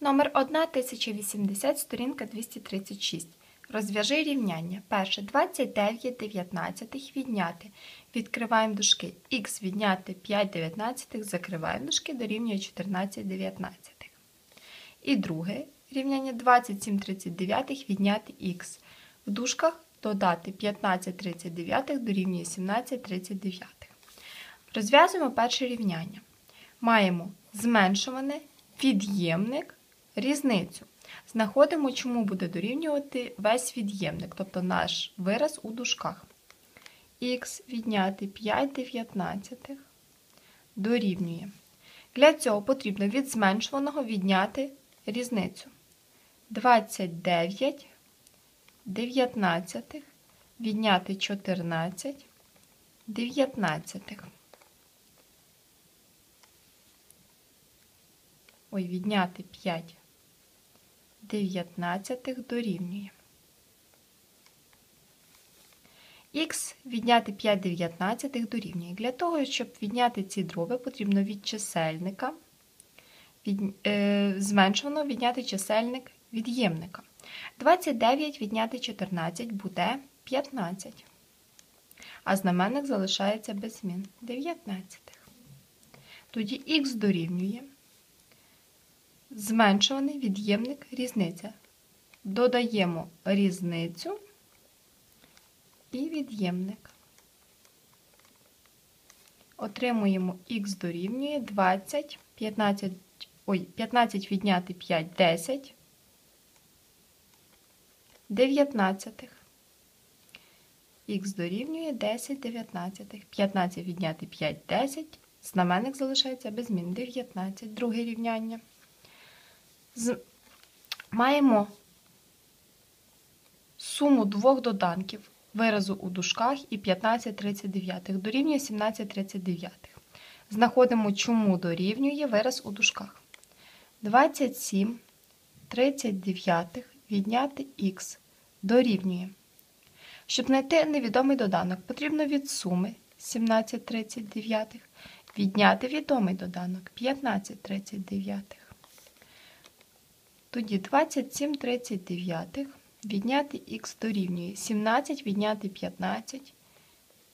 Номер 1080, сторінка 236. Розв'яжи рівняння. Перше 29 дев'ятнадцятих відняти. Відкриваємо дужки. Х відняти 5 дев'ятнадцятих, закриваємо дужки, дорівнює 14 дев'ятнадцятих. І друге рівняння 27 39 відняти х. В дужках додати 15 39 дорівнює 17 39. Розв'язуємо перше рівняння. Маємо зменшуване, від'ємник, різницю. Знаходимо, чому буде дорівнювати весь від'ємник, тобто наш вираз у дужках. Х відняти 5 дев'ятнадцятих дорівнює. Для цього потрібно від зменшуваного відняти різницю. 29 дев'ятнадцятих відняти 14 дев'ятнадцятих. Ой, відняти 5 дев'ятнадцятих дорівнює. Х відняти 5 дев'ятнадцятих дорівнює. Для того, щоб відняти ці дроби, потрібно від чисельника від, е, зменшувано відняти чисельник від'ємника. 29 відняти 14 буде 15. А знаменник залишається без змін 19. Тоді х дорівнює зменшуваний від'ємник різниця. Додаємо різницю і від'ємник. Отримуємо х дорівнює 20, 15, ой, 15 відняти 5, 10, 19. Х дорівнює 10 19. 15 відняти 5, 10. Знаменник залишається без змін 19. Друге рівняння. З... Маємо суму двох доданків виразу у дужках і 15 39 дорівнює 17 39. Знаходимо, чому дорівнює вираз у дужках. 27 39 відняти х дорівнює. Щоб знайти невідомий доданок, потрібно від суми 17 39 відняти відомий доданок 15 39. Тоді 27 39 відняти х дорівнює 17 відняти 15,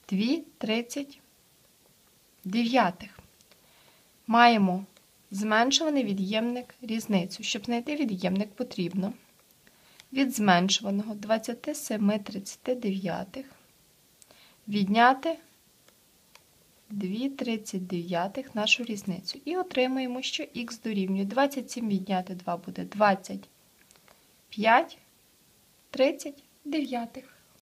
2 39. Маємо зменшуваний від'ємник різницю. Щоб знайти від'ємник, потрібно від зменшуваного 27 39 відняти 2 39 нашу різницю. І отримаємо, що х дорівнює 27 відняти 2 буде 25 39.